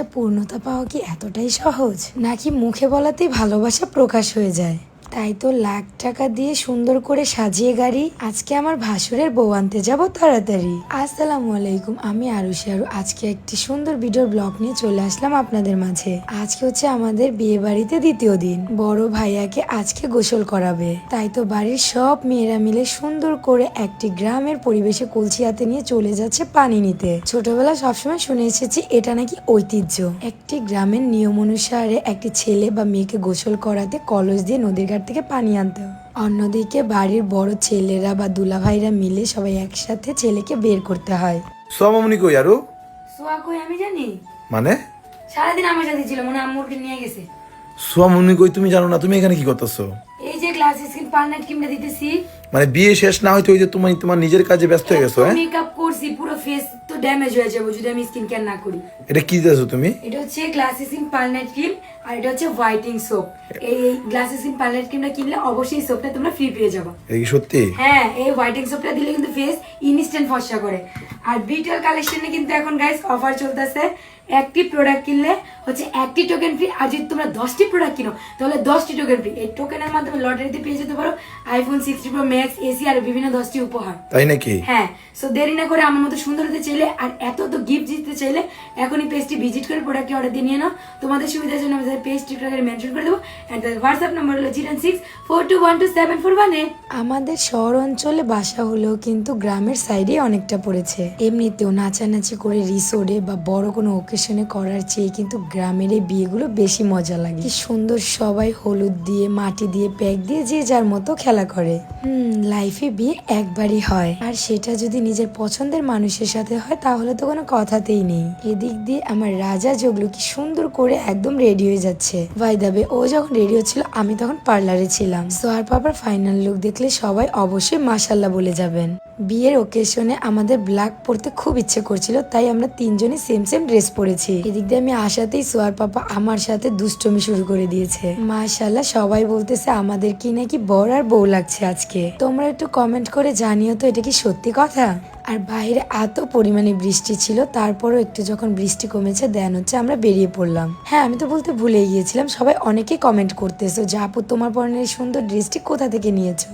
ভালোবাসা পূর্ণতা পাওয়া কি এতটাই সহজ? নাকি মুখে বলাতেই ভালোবাসা প্রকাশ হয়ে যায়? তাই তো লাখ টাকা দিয়ে সুন্দর করে সাজিয়ে গাড়ি। আজকে আমার ভাসুরের বউ আনতে যাব তাড়াতাড়ি। আসসালামু আলাইকুম, আমি আরুষি আরু। আজকে একটি সুন্দর ভিডিওর ব্লগ নিয়ে চলে আসলাম আপনাদের মাঝে। আজকে হচ্ছে আমাদের বিয়ে বাড়িতে দ্বিতীয় দিন। বড় ভাইয়াকে আজকে গোসল করাবে। তাই তো বাড়ির সব মেয়েরা মিলে সুন্দর করে একটি গ্রামের পরিবেশে কলসি হাতে নিয়ে চলে যাচ্ছে পানি নিতে। ছোটবেলা সবসময় শুনে এসেছি এটা নাকি ঐতিহ্য। একটি গ্রামের নিয়ম অনুসারে একটি ছেলে বা মেয়েকে গোসল করাতে কলস দিয়ে নদীর থেকে পানি আনতে হয় অন্যদিকে বাড়ির বড় ছেলেরা বা দুলাভাইরা মিলে সবাই একসাথে ছেলেকে বের করতে হয়। সোমামনি কই আরও? সোয়া কই আমি জানি? মানে? সারাদিন আমার সাথে ছিল মনে আম্মুরকে নিয়ে গেছে। সোমামনি কই তুমি জানো না তুমি এখানে কি করতেছো? এই যে গ্লাস স্কিন পার্লার কিমটা দিতেছি। মানে বিয়ে শেষ না হইতে ওই যে তুমি তোমার নিজের কাজে ব্যস্ত হয়ে গেছো হ্যাঁ? মেকআপ করছি পুরো ফেস তো ড্যামেজ হয়ে যাবে যদি আমি স্কিন কেয়ার না করি। এটা কি দিতেছো তুমি? এটা হচ্ছে গ্লাসিসিন পার্লার ক্রিম আর এটা হচ্ছে হোয়াইটিং সোপ এই গ্লাসিসিন পার্লার ক্রিমটা কিনলে অবশ্যই সোপটা তোমরা ফ্রি পেয়ে যাবে। এই সত্যি? হ্যাঁ এই হোয়াইটিং সোপটা দিলে কিন্তু ফেস ইনস্ট্যান্ট ফর্সা করে। আর বিটেল কালেকশনে কিন্তু এখন গাইস অফার চলতেছে। একটি প্রোডাক্ট কিনলে হচ্ছে একটি টোকেন ফ্রি আর যদি তোমরা দশটি প্রোডাক্ট কিনো তাহলে দশটি টোকেন ফ্রি এই টোকেনের মাধ্যমে লটারিতে পেয়ে যেতে পারো iPhone sixty pro max AC আর বিভিন্ন দশটি উপহার। তাই নাকি? হ্যাঁ সো দেরি না করে আমার মতো সুন্দর হতে চাইলে আর এত তো গিফট জিততে চাইলে এখনই পেজটি ভিজিট করে প্রোডাক্টটি অর্ডার দিয়ে নিয়ে নাও। তোমাদের সুবিধার জন্য আমি পেজ টিকটকে মেনশন করে দেবো। অ্যান্ড তাদের হোয়াটসঅ্যাপ নাম্বার হলো zero six four two one two seven four one eight আমাদের শহর অঞ্চলে বাসা হলেও কিন্তু গ্রামের সাইডে অনেকটা পড়েছে। এমনিতেও নাচানাচি করে রিসোর্টে বা বড় কোনো ওকেশনে করার চেয়ে কিন্তু গ্রামের এই বিয়েগুলো বেশি মজা লাগে। সুন্দর সবাই হলুদ দিয়ে, মাটি দিয়ে, প্যাক দিয়ে যে যার মতো খেলা করে। হুম লাইফে বিয়ে একবারই হয়। আর সেটা যদি নিজের পছন্দের মানুষের সাথে হয়, তাহলে তো কোনো কথাতেই নেই। এদিক দিয়ে আমার রাজা জগলু কি সুন্দর করে একদম রেডি হয়ে যাচ্ছে। ভাই দাবে ও যখন রেডি হচ্ছিল, আমি তখন পার্লারে ছিলাম। সোয়ার পাপার ফাইনাল লুক দেখলে সবাই অবশ্যই মাসাল্লাহ বলে যাবেন। বিয়ের ওকেশনে আমাদের ব্ল্যাক পরতে খুব ইচ্ছে করছিল, তাই আমরা তিনজনই সেম সেম ড্রেস পরেছি। এদিক দিয়ে আমি আসাতেই সোয়ার পাপা আমার সাথে দুষ্টমি শুরু করে দিয়েছে। মাশাল্লাহ সবাই বলতেছে আমাদের কি নাকি বর আর বউ লাগছে আজকে। তোমরা একটু কমেন্ট করে জানিও তো এটা কি সত্যি কথা? আর বাইরে এত পরিমাণে বৃষ্টি ছিল, তারপরও একটু যখন বৃষ্টি কমেছে দেন হচ্ছে আমরা বেরিয়ে পড়লাম। হ্যাঁ আমি তো বলতে ভুলে গিয়েছিলাম, সবাই অনেকেই কমেন্ট করতেছো যে, আপু, তোমার পরনের সুন্দর ড্রেসটি কোথা থেকে নিয়েছো?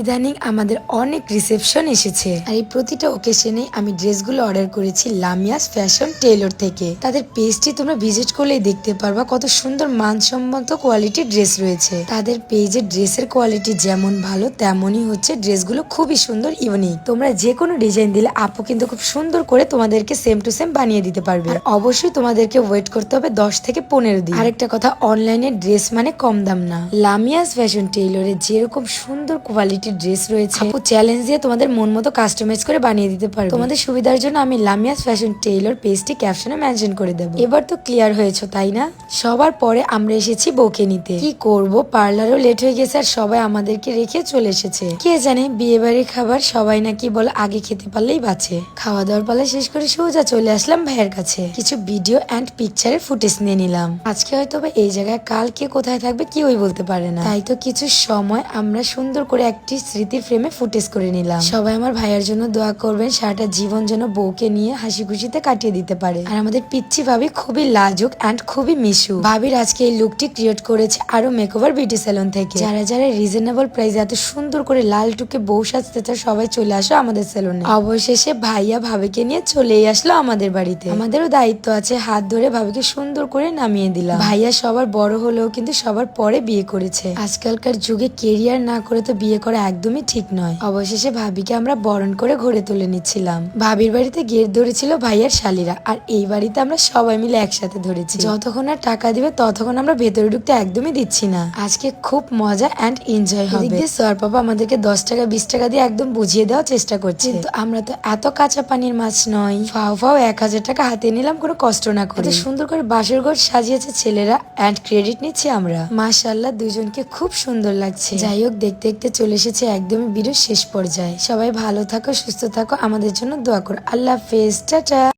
ইদানিং আমাদের অনেক রিসেপশন এসেছে। আর এই প্রতিটা ওকেশনে আমি ড্রেসগুলো অর্ডার করেছি লামিয়াস ফ্যাশন টেলর থেকে। তাদের পেজটি তোমরা ভিজিট করলেই দেখতে পারবা কত সুন্দর মানসম্মত কোয়ালিটির ড্রেস রয়েছে। তাদের পেজের ড্রেসের কোয়ালিটি যেমন ভালো, তেমনই হচ্ছে ড্রেসগুলো খুবই সুন্দর ইউনিক তোমরা যে কোনো ডিজাইন দিলে আপু কিন্তু খুব সুন্দর করে তোমাদেরকে সেম টু সেম বানিয়ে দিতে পারবে। অবশ্যই তোমাদেরকে ওয়েট করতে হবে দশ থেকে পনেরো দিন। আরেকটা কথা অনলাইনে ড্রেস মানে কম দাম না। লামিয়াস ফ্যাশন টেইলরে যেরকম সুন্দর কোয়ালিটির ড্রেস রয়েছে, আপু চ্যালেঞ্জ দিয়ে তোমাদের মন মতো কাস্টমাইজ করে বানিয়ে দিতে পারবে। তোমাদের সুবিধার জন্য আমি লামিয়াস ফ্যাশন টেইলর পেজটি ক্যাপশনে মেনশন করে দেবো। এবার তো ক্লিয়ার হয়েছে, তাই না? সবার পরে আমরা এসেছি বউকে নিতে। কি করব? পার্লারও লেট হয়ে গেছে আর সবাই আমাদেরকে রেখে চলে এসেছে। কে জানে বিয়ে বাড়ির খাবার সবাই নাকি বলে আগে খেতে পারলেই বাঁচে। খাওয়া দাওয়ার পালা শেষ করে সোজা চলে আসলাম ভাইয়ের কাছে। কিছু ভিডিও অ্যান্ড পিকচারের ফুটেজ নিয়ে নিলাম। আজকে হয়তো এই জায়গায় কাল কে কোথায় থাকবে কেউই বলতে পারে না। তাই তো কিছু সময় আমরা সুন্দর করে একটি স্মৃতির ফ্রেমে ফুটেজ করে নিলাম। সবাই আমার ভাইয়ের জন্য দোয়া করবেন, সারাটা জীবন যেন বউকে নিয়ে হাসি খুশিতে কাটিয়ে দিতে পারে। আর আমাদের পিচ্ছি ভাবি খুবই লাজুক অ্যান্ড খুবই মিশু ভাবির আজকে এই লুকটি ক্রিয়েট করেছে আরও মেকওভার বিউটি সেলুন থেকে। যারা যারা রিজনেবল প্রাইসে এত সুন্দর করে লাল টুকে বউ সাজতে চায় সবাই চলে আসো আমাদের সেলুনে অবশেষে ভাইয়া ভাবিকে নিয়ে চলেই আসলো আমাদের বাড়িতে। আমাদেরও দায়িত্ব আছে হাত ধরে ভাবিকে সুন্দর করে নামিয়ে দিলাম। ভাইয়া সবার বড় হলেও কিন্তু সবার পরে বিয়ে করেছে। আজকালকার যুগে কেরিয়ার না করে তো বিয়ে করা একদমই ঠিক নয়। অবশেষে ভাবিকে আমরা বরণ করে ঘরে তুলে নিচ্ছিলাম। ভাবির বাড়িতে গেট ধরেছিল ভাইয়ার শালিরা আর এই বাড়িতে আমরা সবাই মিলে একসাথে ধরেছি। যতক্ষণ আর টাকা দিবে ততক্ষণ আমরা ভেতরে ঢুকতে একদমই দিচ্ছি না। আজকে খুব মজা অ্যান্ড এনজয় হবে। দিয়ে পাপা আমাদেরকে দশ টাকা বিশ টাকা দিয়ে একদম বুঝিয়ে দেওয়ার চেষ্টা করছে। কিন্তু আমরা তো এত কাঁচা পানির মাছ নয় ফাও ফাও এক হাজার টাকা হাতে নিলাম, কোনো কষ্ট না করে। সুন্দর করে বাঁশের ঘর সাজিয়েছে ছেলেরা অ্যান্ড ক্রেডিট নিচ্ছি আমরা। মাশাল্লাহ দুজনকে খুব সুন্দর লাগছে। যাই হোক, দেখতে দেখতে চলে এসেছে একদমই ভিডিও শেষ পর্যায়ে। সবাই ভালো থাকো, সুস্থ থাকো, আমাদের জন্য দোয়া করো। আল্লাহ হাফেজ, টাটা।